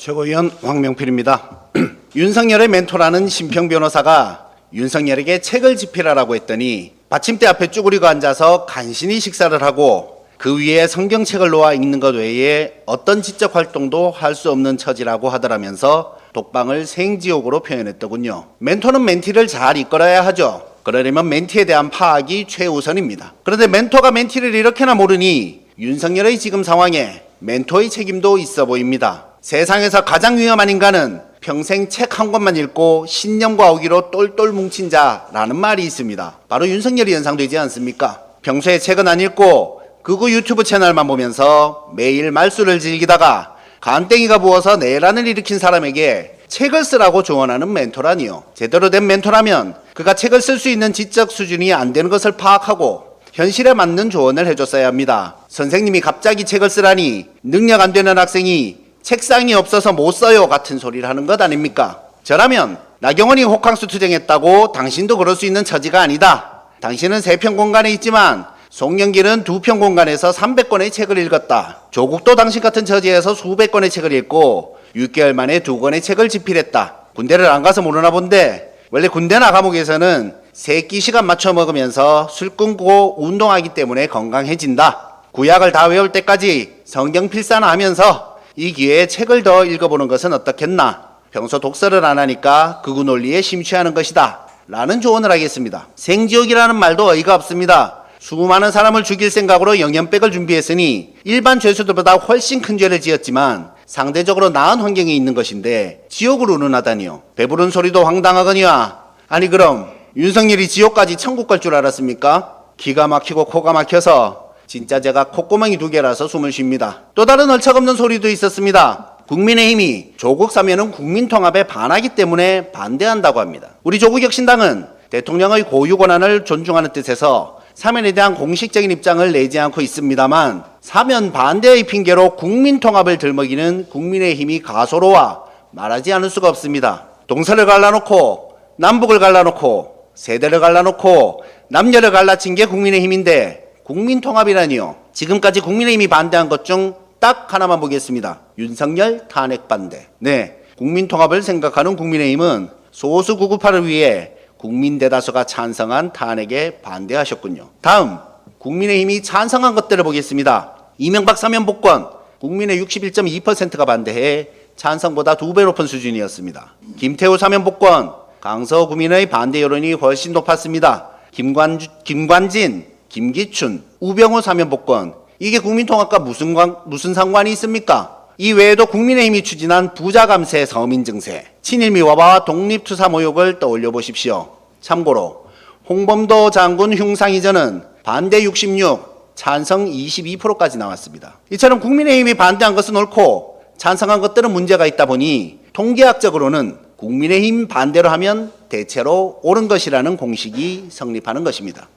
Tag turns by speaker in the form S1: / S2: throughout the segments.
S1: 최고위원 황명필입니다. 윤석열의 멘토라는 심평 변호사가 윤석열에게 책을 집필하라고 했더니 받침대 앞에 쭈그리고 앉아서 간신히 식사를 하고 그 위에 성경책을 놓아 읽는 것 외에 어떤 지적 활동도 할 수 없는 처지라고 하더라면서 독방을 생지옥으로 표현했더군요. 멘토는 멘티를 잘 이끌어야 하죠. 그러려면 멘티에 대한 파악이 최우선입니다. 그런데 멘토가 멘티를 이렇게나 모르니 윤석열의 지금 상황에 멘토의 책임도 있어 보입니다. 세상에서 가장 위험한 인간은 평생 책 한 권만 읽고 신념과 어기로 똘똘 뭉친 자라는 말이 있습니다. 바로 윤석열이 연상되지 않습니까? 평소에 책은 안 읽고 그거 유튜브 채널만 보면서 매일 말수를 즐기다가 간땡이가 부어서 내란을 일으킨 사람에게 책을 쓰라고 조언하는 멘토라니요. 제대로 된 멘토라면 그가 책을 쓸 수 있는 지적 수준이 안 되는 것을 파악하고 현실에 맞는 조언을 해줬어야 합니다. 선생님이 갑자기 책을 쓰라니 능력 안 되는 학생이 책상이 없어서 못 써요 같은 소리를 하는 것 아닙니까? 저라면 나경원이 호캉스 투쟁했다고 당신도 그럴 수 있는 처지가 아니다. 당신은 세평 공간에 있지만 송영길은 두평 공간에서 300권의 책을 읽었다. 조국도 당신 같은 처지에서 수백 권의 책을 읽고 6개월 만에 두 권의 책을 집필했다. 군대를 안 가서 모르나 본데 원래 군대나 감옥에서는 세끼 시간 맞춰 먹으면서 술 끊고 운동하기 때문에 건강해진다. 구약을 다 외울 때까지 성경 필사나 하면서 이 기회에 책을 더 읽어보는 것은 어떻겠나? 평소 독서를 안 하니까 극우 논리에 심취하는 것이다. 라는 조언을 하겠습니다. 생지옥이라는 말도 어이가 없습니다. 수많은 사람을 죽일 생각으로 영연백을 준비했으니 일반 죄수들보다 훨씬 큰 죄를 지었지만 상대적으로 나은 환경에 있는 것인데 지옥으로 운운하다니요. 배부른 소리도 황당하거니와 아니 그럼 윤석열이 지옥까지 천국 갈 줄 알았습니까? 기가 막히고 코가 막혀서 진짜 제가 콧구멍이 두 개라서 숨을 쉽니다. 또 다른 얼척없는 소리도 있었습니다. 국민의힘이 조국 사면은 국민 통합에 반하기 때문에 반대한다고 합니다. 우리 조국 혁신당은 대통령의 고유 권한을 존중하는 뜻에서 사면에 대한 공식적인 입장을 내지 않고 있습니다만 사면 반대의 핑계로 국민 통합을 들먹이는 국민의힘이 가소로와 말하지 않을 수가 없습니다. 동서를 갈라놓고 남북을 갈라놓고 세대를 갈라놓고 남녀를 갈라친 게 국민의힘인데 국민통합이라니요. 지금까지 국민의힘이 반대한 것 중 딱 하나만 보겠습니다. 윤석열 탄핵 반대. 네. 국민통합을 생각하는 국민의힘은 소수 구구파를 위해 국민 대다수가 찬성한 탄핵에 반대하셨군요. 다음, 국민의힘이 찬성한 것들을 보겠습니다. 이명박 사면 복권, 국민의 61.2%가 반대해 찬성보다 두 배 높은 수준이었습니다. 김태우 사면 복권, 강서 구민의 반대 여론이 훨씬 높았습니다. 김관, 김관진, 김기춘, 우병우 사면 복권, 이게 국민통합과 무슨, 관, 무슨 상관이 있습니까? 이 외에도 국민의힘이 추진한 부자 감세 서민 증세, 친일 미화와 독립투사 모욕을 떠올려 보십시오. 참고로 홍범도 장군 흉상 이전은 반대 66, 찬성 22%까지 나왔습니다. 이처럼 국민의힘이 반대한 것은 옳고 찬성한 것들은 문제가 있다 보니 통계학적으로는 국민의힘 반대로 하면 대체로 옳은 것이라는 공식이 성립하는 것입니다.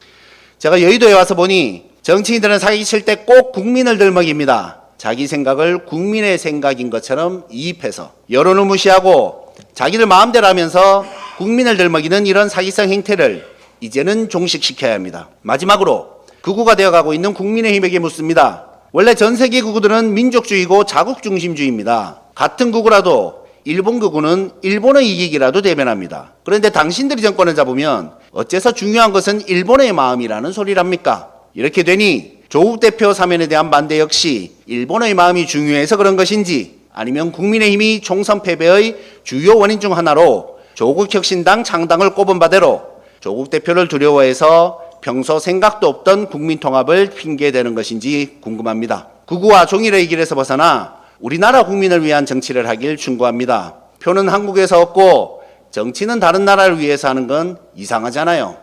S1: 제가 여의도에 와서 보니 정치인들은 사기 칠 때 꼭 국민을 들먹입니다. 자기 생각을 국민의 생각인 것처럼 이입해서 여론을 무시하고 자기들 마음대로 하면서 국민을 들먹이는 이런 사기성 행태를 이제는 종식시켜야 합니다. 마지막으로 극우가 되어가고 있는 국민의힘에게 묻습니다. 원래 전 세계 극우들은 민족주의고 자국중심주의입니다. 같은 극우라도 일본 극우는 일본의 이익이라도 대변합니다. 그런데 당신들이 정권을 잡으면 어째서 중요한 것은 일본의 마음이라는 소리랍니까? 이렇게 되니 조국 대표 사면에 대한 반대 역시 일본의 마음이 중요해서 그런 것인지 아니면 국민의힘이 총선 패배의 주요 원인 중 하나로 조국 혁신당 창당을 꼽은 바대로 조국 대표를 두려워해서 평소 생각도 없던 국민 통합을 핑계대는 것인지 궁금합니다. 극우와 종일의 길에서 벗어나 우리나라 국민을 위한 정치를 하길 충고합니다. 표는 한국에서 얻고 정치는 다른 나라를 위해서 하는 건 이상하잖아요.